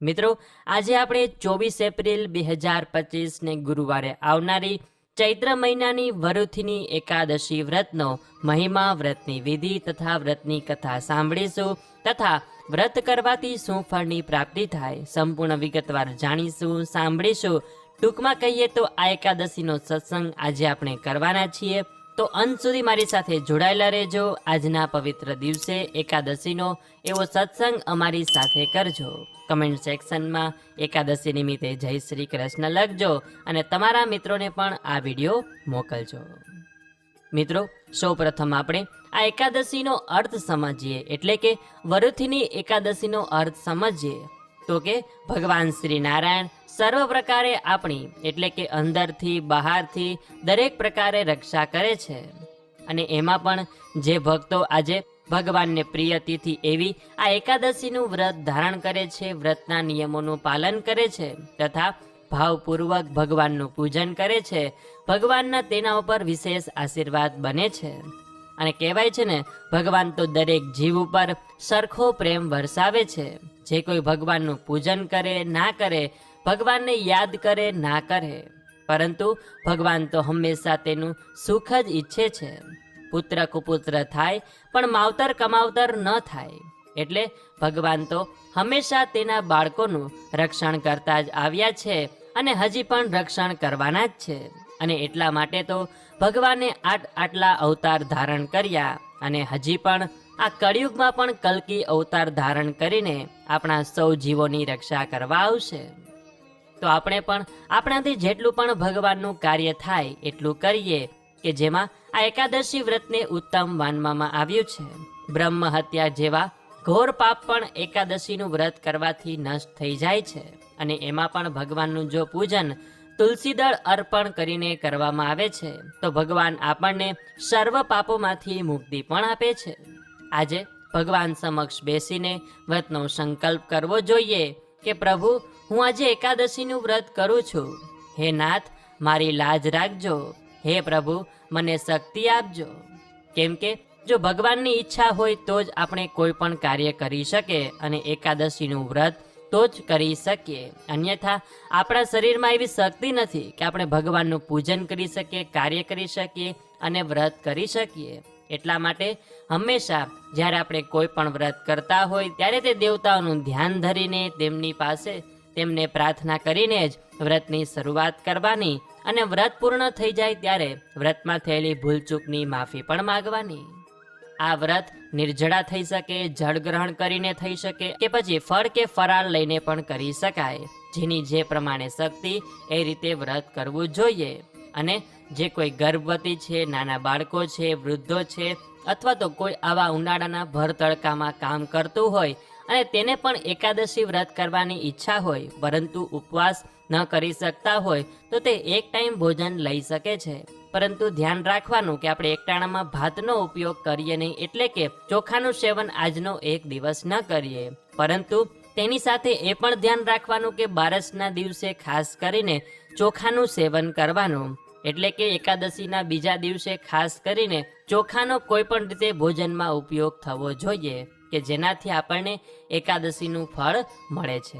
મિત્રો, આજે આપણે ચોવીસ એપ્રિલ બે હજાર પચીસને ગુરુવારે આવનારી ચૈત્ર મહિનાની વરુથીની એકાદશી વ્રતનો મહિમા, વ્રતની વિધિ તથા વ્રતની કથા સાંભળીશું તથા વ્રત કરવાથી શું ફળની પ્રાપ્તિ થાય સંપૂર્ણ વિગતવાર જાણીશું, સાંભળીશું. ટૂંકમાં કહીએ તો આ એકાદશીનો સત્સંગ આજે આપણે કરવાના છીએ. તો અંત સુધી મારી સાથે જોડાયેલા રહેજો. આજના પવિત્ર દિવસે એકાદશીનો એવો સત્સંગ અમારી સાથે કરજો. કમેન્ટ સેક્શનમાં એકાદશી નિમિત્તે જય શ્રી કૃષ્ણ લખજો અને તમારા મિત્રોને પણ આ વીડિયો મોકલજો. મિત્રો, સૌપ્રથમ આપણે આ એકાદશીનો અર્થ સમજીએ. એટલે કે વરુથીની એકાદશીનો અર્થ સમજીએ. તો કે ભગવાન શ્રી નારાયણ સર્વ પ્રકારે આપણી, એટલે કે અંદરથી, બહારથી, દરેક પ્રકારે રક્ષા કરે છે. અને એમાં પણ જે ભક્તો આજે ભગવાનને પ્રિય તિથિ એવી આ એકાદશીનું વ્રત ધારણ કરે છે, વ્રતના નિયમોનું પાલન કરે છે, તથા ભાવપૂર્વક ભગવાનનું પૂજન કરે છે, ભગવાનના તેના ઉપર વિશેષ આશીર્વાદ બને છે. અને કહેવાય છે ને, ભગવાન તો દરેક જીવ ઉપર સરખો પ્રેમ વરસાવે છે. જે કોઈ ભગવાનનું પૂજન કરે, ના કરે, ભગવાનને યાદ કરે, ના કરે. પરંતુ ભગવાન તો હંમેશા તેનું સુખ જ ઈચ્છે છે. પુત્ર કુપુત્ર થાય, પણ માવતર કમાવતર ન થાય. એટલે ભગવાન તો હંમેશા તેના બાળકોનું રક્ષણ કરતા જ આવ્યા છે અને હજી પણ રક્ષણ કરવાના જ છે. અને એટલા માટે તો ભગવાને આટ આટલા અવતાર ધારણ કર્યા અને હજી પણ આ કળિયુગમાં પણ કલ્કી અવતાર ધારણ કરીને આપણા સૌ જીવોની રક્ષા કરવા આવશે. તો આપણે પણ આપણાથી જેટલું પણ ભગવાનનું કાર્ય થાય એટલું કરીએ કે જેમાં આ એકાદશી વ્રતને ઉત્તમ માનવામાં આવ્યું છે. બ્રહ્મ હત્યા જેવા ઘોર પાપ પણ એકાદશીનું વ્રત કરવાથી નષ્ટ થઈ જાય છે અને એમાં પણ ભગવાનનું જો પૂજન તુલસીદળ અર્પણ કરીને કરવામાં આવે છે, તો ભગવાન આપણને સર્વ પાપોમાંથી મુક્તિ પણ આપે છે. આજે ભગવાન સમક્ષ બેસીને વ્રતનો સંકલ્પ કરવો જોઈએ કે પ્રભુ, હું આજે એકાદશીનું વ્રત કરું છું. હે નાથ, મારી લાજ રાખજો. હે પ્રભુ, મને શક્તિ આપજો. કેમ કે, જો ભગવાનની ઈચ્છા હોય તો જ આપણે કોઈ પણ કાર્ય કરી શકે અને એકાદશીનું વ્રત તો જ કરી શકીએ. અન્યથા, આપણા શરીરમાં એવી શક્તિ નથી કે આપણે ભગવાનનું પૂજન કરી શકીએ, કાર્ય કરી શકીએ અને વ્રત કરી શકીએ. એટલા માટે હંમેશા જ્યારે આપણે કોઈ પણ વ્રત કરતા હોય, ત્યારે તે દેવતાઓનું ધ્યાન ધરીને તેમની પાસે તેમને પ્રાર્થના કરીને જ વ્રતની શરૂઆત કરવાની અને વ્રત પૂર્ણ થઈ જાય ત્યારે વ્રતમાં થયેલી ભૂલચૂકની માફી પણ માગવાની. આ વ્રત નિર્જળા થઈ શકે જળગ્રહણ કરીને થઈ શકે કે પછી ફળ કે ફરાળ લઈને પણ કરી શકાય. જેની જે પ્રમાણે શક્તિ, એ રીતે વ્રત કરવું જોઈએ. અને જે કોઈ ગર્ભવતી છે, નાના બાળકો છે, વૃદ્ધો છે, અથવા તો કોઈ આવા ઉનાળાના ભર તડકામાં કામ કરતું હોય અને તેને પણ એકાદશી વ્રત કરવાની ઈચ્છા હોય, પરંતુ ઉપવાસ ન કરી શકતા હોય, તો તે એક ટાઈમ ભોજન લઈ શકે છે. પરંતુ ધ્યાન રાખવાનું કે આપણે એકટાણામાં ભાતનો ઉપયોગ કરીએ નહીં એટલે કે ચોખાનું સેવન આજનો એક દિવસ ન કરીએ. પરંતુ તેની સાથે એ પણ ધ્યાન રાખવાનું કે બારસના દિવસે ખાસ કરીને ચોખાનું સેવન કરવાનું. એટલે કે એકાદશીના બીજા દિવસે ખાસ કરીને ચોખાનો કોઈ પણ રીતે ભોજનમાં ઉપયોગ થવો જોઈએ કે જેનાથી આપણને એકાદશીનું ફળ મળે છે.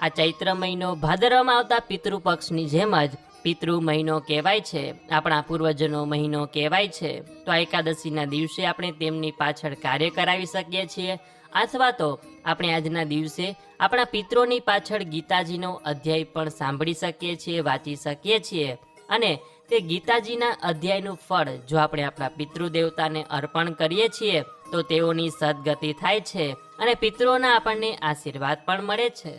આ ચૈત્ર મહિનો ભાદરવામાં આવતા પિતૃપક્ષની જેમ જ પિતૃ મહિનો કહેવાય છે, આપણા પૂર્વજનો મહિનો કહેવાય છે. તો આ એકાદશીના દિવસે આપણે તેમની પાછળ કાર્ય કરાવી શકીએ છીએ અથવા તો આપણે આજના દિવસે આપણા પિત્રોની પાછળ ગીતાજીનો અધ્યાય પણ સાંભળી શકીએ છીએ, વાંચી શકીએ છીએ. અને તે ગીતાજીના અધ્યાયનું ફળ, જો આપણે આપણા પિતૃદેવતાને અર્પણ કરીએ છીએ, તો તેઓની સદગતિ થાય છે અને પિતૃઓના આપણને આશીર્વાદ પણ મળે છે.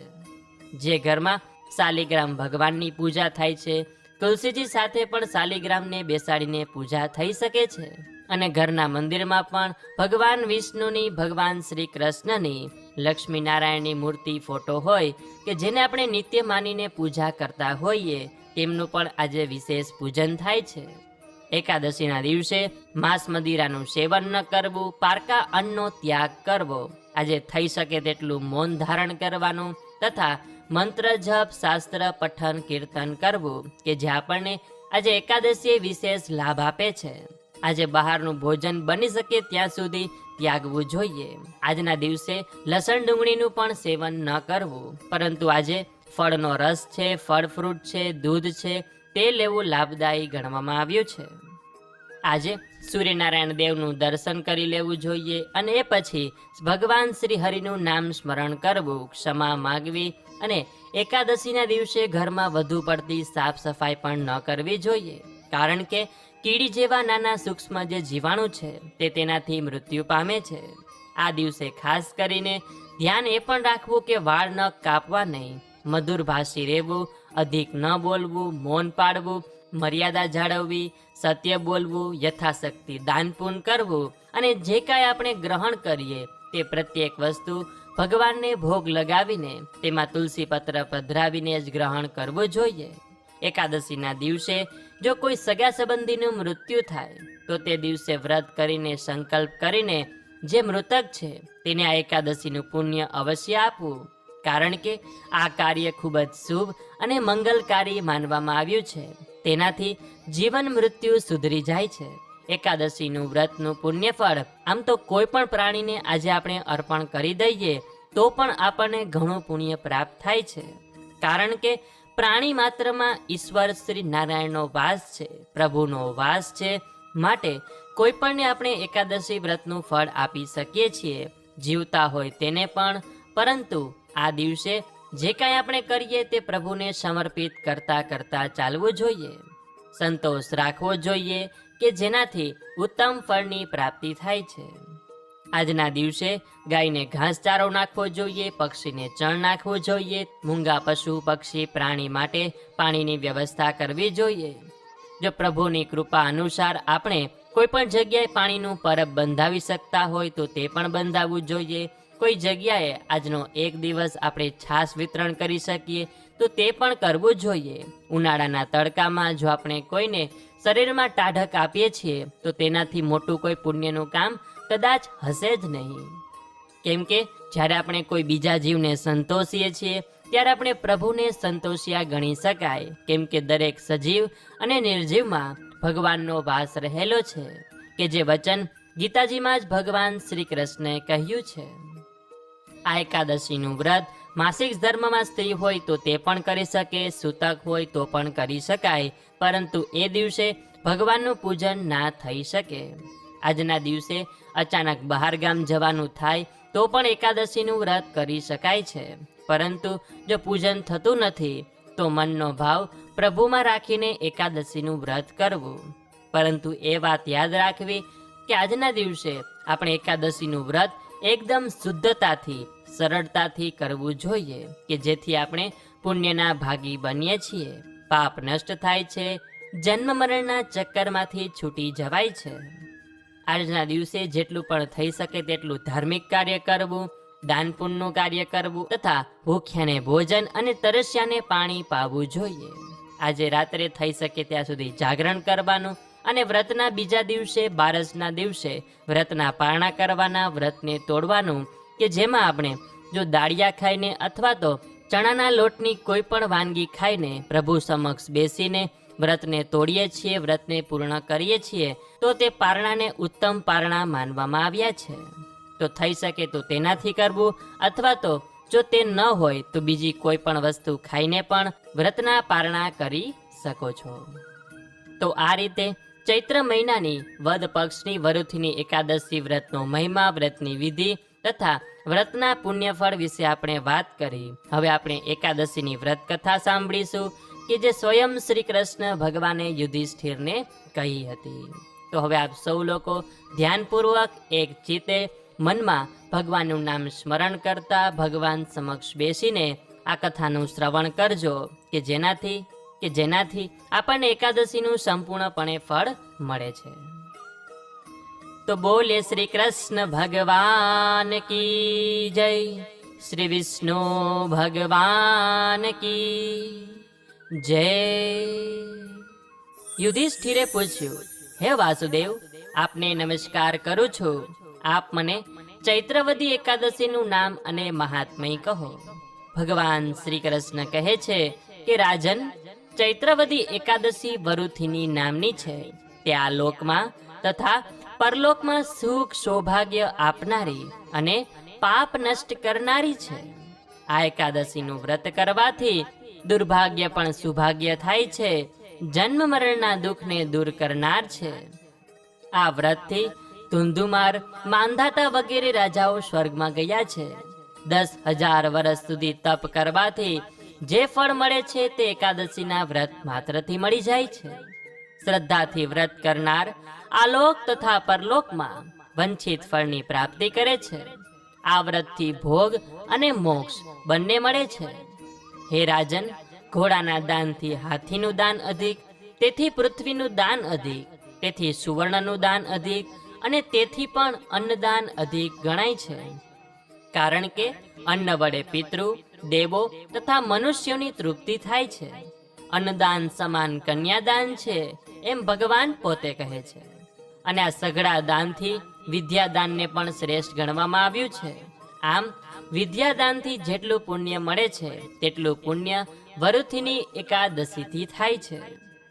જે ઘરમાં શાલિગ્રામ ભગવાનની પૂજા થાય છે, તુલસીજી સાથે પણ શાલિગ્રામને બેસાડીને પૂજા થઈ શકે છે. અને ઘરના મંદિરમાં પણ ભગવાન વિષ્ણુની, ભગવાન શ્રી કૃષ્ણની લક્ષ્મી નારાયણની મૂર્તિ ફોટો હોય કે જેને આપણે નિત્ય માનીને પૂજા કરતા હોઈએ, તેમનું પણ આજે વિશેષ પૂજન થાય છે. એકાદશીના દિવસે માંસ મદિરાનું સેવન ન કરવું, પારકા અન્નનો ત્યાગ કરવો. આજે થઈ શકે તેટલું મૌન ધારણ કરવાનું તથા મંત્ર, જપ, શાસ્ત્ર, પઠન, કીર્તન કરવું, કે જે આપણને આજે એકાદશીએ વિશેષ લાભ આપે છે. આજે બહારનું ભોજન બની શકે ત્યાં સુધી ત્યાગવું જોઈએ. આજના દિવસે લસણ ડુંગળીનું પણ સેવન ન કરવું. પરંતુ આજે ફળનો રસ છે, ફળ ફ્રૂટ છે, દૂધ છે, તે લેવું લાભદાયી ગણવામાં આવ્યું છે. આજે સૂર્યનારાયણ દેવનું દર્શન કરી લેવું જોઈએ અને એ પછી ભગવાન શ્રી હરિનું નામ સ્મરણ કરવું, ક્ષમા માગવી અને એકાદશીના દિવસે ઘરમાં વધુ પડતી સાફ સફાઈ પણ ન કરવી જોઈએ. કારણ કે કીડી જેવા નાના સૂક્ષ્મ જે જીવાણુ છે, તે તેનાથી મૃત્યુ પામે છે. આ દિવસે ખાસ કરીને ધ્યાન એ પણ રાખવું કે વાળ ન કાપવા નહીં. મધુર ભાષી રહેવું, અધિક ન બોલવું, મૌન પાડવું મર્યાદા જાળવવી, સત્ય બોલવું, યથાશક્તિ દાન પૂન કરવું અને જે કાંઈ આપણે ગ્રહણ કરીએ, તે પ્રત્યેક વસ્તુ ભગવાનને ભોગ લગાવીને તેમાં તુલસી પત્ર પધરાવીને જ ગ્રહણ કરવું જોઈએ. એકાદશીના દિવસે જો કોઈ સગા સંબંધીનું મૃત્યુ થાય, તો તે દિવસે વ્રત કરીને સંકલ્પ કરીને જે મૃતક છે, તેને આ એકાદશીનું પુણ્ય અવશ્ય આપવું. કારણ કે આ કાર્ય ખૂબ જ શુભ અને મંગલકારી માનવામાં આવ્યું છે. તેનાથી જીવન મૃત્યુ સુધરી જાય છે. એકાદશીનું વ્રતનું પુણ્યફળ, આમ તો કોઈ પણ પ્રાણીને આજે આપણે અર્પણ કરી દઈએ, તો પણ આપણને ઘણું પુણ્ય પ્રાપ્ત થાય છે. કારણ કે પ્રાણી માત્રમાં ઈશ્વર શ્રી નારાયણનો વાસ છે, પ્રભુનો વાસ છે, માટે કોઈ પણને આપણે એકાદશી વ્રતનું ફળ આપી શકીએ છીએ, જીવતા હોય તેને પણ, પરંતુ આ દિવસે જે કાંઈ આપણે કરીએ તે પ્રભુને સમર્પિત કરતા કરતા ચાલવું જોઈએ. સંતોષ રાખવો જોઈએ કે જેનાથી ઉત્તમ ફળની પ્રાપ્તિ થાય છે. આજના દિવસે ગાયને ઘાસચારો નાખવો જોઈએ, પક્ષીને ચણ નાખવું જોઈએ, મૂંગા પશુ, પક્ષી, પ્રાણી માટે પાણીની વ્યવસ્થા કરવી જોઈએ. જો પ્રભુની કૃપા અનુસાર આપણે કોઈ પણ જગ્યાએ પાણીનું પરબ બંધાવી શકતા હોય તો તે પણ બંધાવવું જોઈએ. કોઈ જગ્યાએ આજનો એક દિવસ આપણે છાશ વિતરણ કરી શકીએ તો તે પણ કરવું જોઈએ. ઉનાળાના તડકામાં જો આપણે કોઈને શરીરમાં ટાઢક આપીએ છીએ તો તેનાથી મોટું કોઈ પુણ્યનું કામ કદાચ હશે જ નહીં. કેમ કે જ્યારે આપણે કોઈ બીજા જીવને સંતોષીએ છીએ, ત્યારે આપણે પ્રભુને સંતોષિયા ગણી શકાય. કેમ કે દરેક સજીવ અને નિર્જીવમાં ભગવાનનો વાસ રહેલો છે, કે જે વચન ગીતાજીમાં જ ભગવાન શ્રી કૃષ્ણે કહ્યું છે. આ એકાદશીનું વ્રત માસિક ધર્મમાં સ્ત્રી હોય તો તે પણ કરી શકે, સૂતક હોય તો પણ કરી શકાય, પરંતુ એ દિવસે ભગવાનનું પૂજન ના થઈ શકે. આજના દિવસે અચાનક બહાર ગામ જવાનું થાય, તો પણ એકાદશીનું વ્રત કરી શકાય છે. પરંતુ જો પૂજન થતું નથી, તો મનનો ભાવ પ્રભુમાં રાખીને એકાદશીનું વ્રત કરવું. પરંતુ એ વાત યાદ રાખવી કે આજના દિવસે આપણે એકાદશીનું વ્રત એકદમ શુદ્ધતાથી, સરળતાથી કરવું જોઈએ કે જેથી આપણે પુણ્યના ભાગી બનીએ છીએ. પાપ નષ્ટ થાય છે, જન્મ મરણના ચક્કરમાંથી છૂટી જવાય છે. આજના દિવસે જેટલું પણ થઈ શકે તેટલું ધાર્મિક કાર્ય કરવું, દાન પુણ્યનું કાર્ય કરવું તથા ભૂખ્યાને ભોજન અને તરસ્યાને પાણી પાવું જોઈએ. આજે રાત્રે થઈ શકે ત્યાં સુધી જાગરણ કરવાનું અને વ્રતના બીજા દિવસે, બારસના દિવસે વ્રતના પારણા કરવાના, વ્રતને તોડવાનું કે જેમાં આપણે જો દાળિયા ખાઈને અથવા તો ચણાના લોટની કોઈ પણ વાનગી ખાઈને પ્રભુ સમક્ષ બેસીને વ્રતને તોડીએ છીએ, વ્રતને પૂર્ણ કરીએ છીએ, તો તે પારણાને ઉત્તમ પારણા માનવામાં આવ્યા છે. તો થઈ શકે તો તેનાથી કરવું, અથવા તો જો તે ન હોય, તો બીજી કોઈ પણ વસ્તુ ખાઈને પણ વ્રતના પારણા કરી શકો છો. તો આ રીતે ચૈત્ર મહિનાની વદ પક્ષની વરુથીની એકાદશી વ્રતનો મહિમા, વ્રતની વિધિ તથા વ્રતના પુણ્યફળ વિશે આપણે વાત કરી. હવે આપણે એકાદશીની વ્રત કથા સાંભળીશું. કે જે સ્વયં શ્રી કૃષ્ણ ભગવાને યુધિષ્ઠિરને કહી હતી. તો હવે આપ સૌ લોકો ધ્યાનપૂર્વક એક ચિત્તે મનમાં ભગવાનનું નામ સ્મરણ કરતા ભગવાન સમક્ષ બેસીને આ કથાનું શ્રવણ કરજો કે જેનાથી કે જેનાથી આપણને એકાદશીનું સંપૂર્ણપણે ફળ મળે છે. તો બોલે શ્રી કૃષ્ણ ભગવાન કી જય, શ્રી વિષ્ણુ ભગવાન કી જય. યુધિષ્ઠિરે પૂછ્યું, હે વાસુદેવ, આપને નમસ્કાર કરું છું. આપ મને ચૈત્રવદી એકાદશીનું નામ અને મહાત્મય કહો. ભગવાન શ્રી કૃષ્ણ કહે છે કે, રાજન, ચૈત્રવદી એકાદશી વરુથીની નામની છે. તે આ લોકમાં તથા પરલોકમાં સુખ, સૌભાગ્ય આપનારી અને પાપ નષ્ટ કરનારી છે. આ એકાદશીનું વ્રત કરવાથી દુર્ભાગ્ય પણ સુભાગ્ય થાય છે. જન્મ મરણના દુઃખને દૂર કરનાર છે. આ વ્રતથી ધુંધુમાર, માંધાતા વગેરે રાજાઓ સ્વર્ગમાં ગયા છે. દસ હજાર વર્ષ સુધી તપ કરવાથી જે ફળ મળે છે તે એકાદશીના વ્રત માત્રથી મળી જાય છે. શ્રદ્ધાથી વ્રત કરનાર આલોક તથા પરલોકમાં વંચિત ફળની પ્રાપ્તિ કરે છે. આ વ્રતથી ભોગ અને મોક્ષ બંને મળે છે. હે રાજન, ઘોડાના દાનથી હાથીનું દાન અધિક, તેથી પૃથ્વીનું દાન અધિક, તેથી સુવર્ણનું દાન અધિક, અને તેથી પણ અન્નદાન અધિક ગણાય છે. કારણ કે અન્ન વડે પિતૃ, દેવો તથા મનુષ્યોની તૃપ્તિ થાય છે. અન્નદાન સમાન કન્યાદાન છે, એમ ભગવાન પોતે કહે છે. અને આ સઘળા દાનથી વિદ્યાદાનને પણ શ્રેષ્ઠ ગણવામાં આવ્યું છે. આમ વિદ્યાદાનથી જેટલું પુણ્ય મળે છે, તેટલું પુણ્ય વરુથીની એકાદશીથી થાય છે.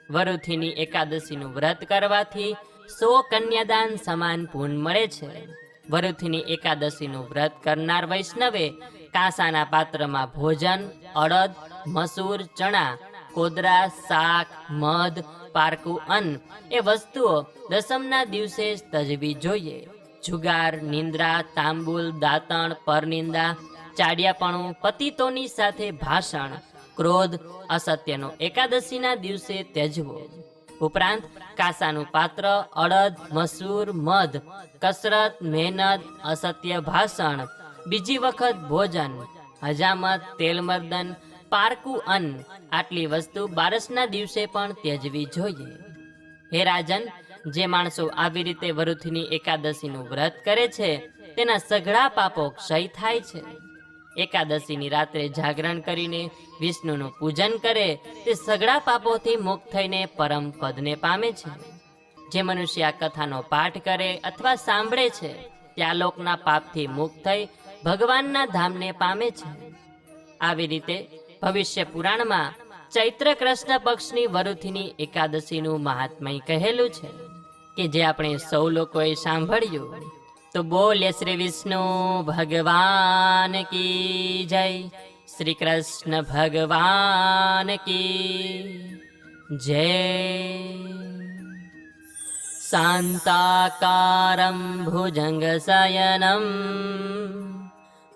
વરુથીની એકાદશીનું વ્રત કરવાથી સો કન્યાદાન સમાન પૂન મળે છે. વરુથીની એકાદશીનું વ્રત કરનાર વૈષ્ણવે કાંસાના પાત્રમાં ભોજન, અડદ, મસૂર, ચણા, કોદરા, શાક, મધ, પારકું અન્ન એ વસ્તુઓ દસમના દિવસે તજવી જોઈએ. જુગાર, નિંદ્રા, તાંબુલ, દાંતણ, પરનિંદા, ચાડિયાપણું, પતિતોની સાથે ભાષણ, ક્રોધ, અસત્યનો એકાદશીના દિવસે ત્યજવો. ઉપરાંત કાસાનું પાત્ર, અડદ, મસૂર, મધ, કસરત, મહેનત, અસત્ય ભાષણ, બીજી વખત ભોજન, હજામત, તેલમર્દન, પારકું અન્ન, આટલી વસ્તુ બારસના દિવસે પણ ત્યજવી જોઈએ. હે રાજન જે માણસો આવી રીતે વરુથીની એકાદશીનું વ્રત કરે છે, તેના સઘળા પાપો ક્ષય થાય છે. એકાદશીની રાત્રે જાગરણ કરીને વિષ્ણુનું પૂજન કરે, તે સઘળા પાપોથી મુક્ત થઈને પરમ પદને પામે છે. જે મનુષ્ય આ કથાનો પાઠ કરે અથવા સાંભળે છે ત્યાં લોકના પાપથી મુક્ત થઈ ભગવાનના ધામને પામે છે. આવી રીતે ભવિષ્ય પુરાણમાં ચૈત્ર કૃષ્ણ પક્ષની વરુથીની એકાદશીનું મહાત્મય કહેલું છે. કે જે આપણે સૌ લોકોએ સાંભળ્યું जल तु बोले श्री विष्णु भगवान् की जय श्रीकृष्ण भगवान् की जय शान्ताकारं भुजङ्गशयनं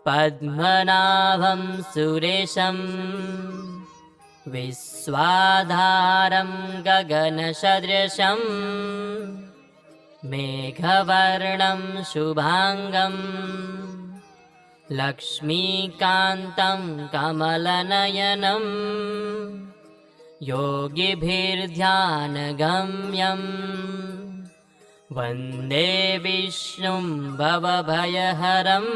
पद्मनाभं सुरेश विश्वाधारं गगनसदृशम् मेघवर्णं शुभाङ्गम्। लक्ष्मीकान्तं कमलनयनम् योगिभिर्ध्यानगम्यम्। वन्दे विष्णुं भवभयहरम्।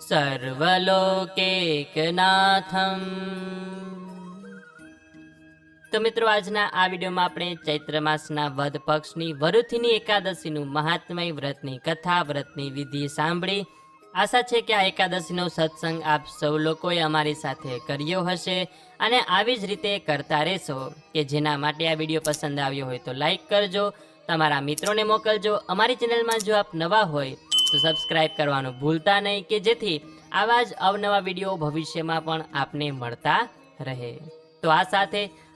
सर्वलोकेकनाथम्। તો મિત્રો, આજના આ વિડીયોમાં આપણે ચૈત્ર માસના વધ પક્ષની, વરુથીની એકાદશીનું મહાત્મય વ્રતની કથા, વ્રતની વિધિ સાંભળી. આશા છે કે આ એકાદશીનો સત્સંગ આપ સૌ લોકોએ અમારી સાથે કર્યો હશે અને આવી જ રીતે કરતા રહેશો. કે જેના માટે આ વીડિયો પસંદ આવ્યો હોય તો લાઈક કરજો, તમારા મિત્રોને મોકલજો. અમારી ચેનલમાં જો આપ નવા હોય તો સબસ્ક્રાઈબ કરવાનું ભૂલતા નહીં, કે જેથી આવા જ અવનવા વીડિયો ભવિષ્યમાં પણ આપને મળતા રહે. તો આ સાથે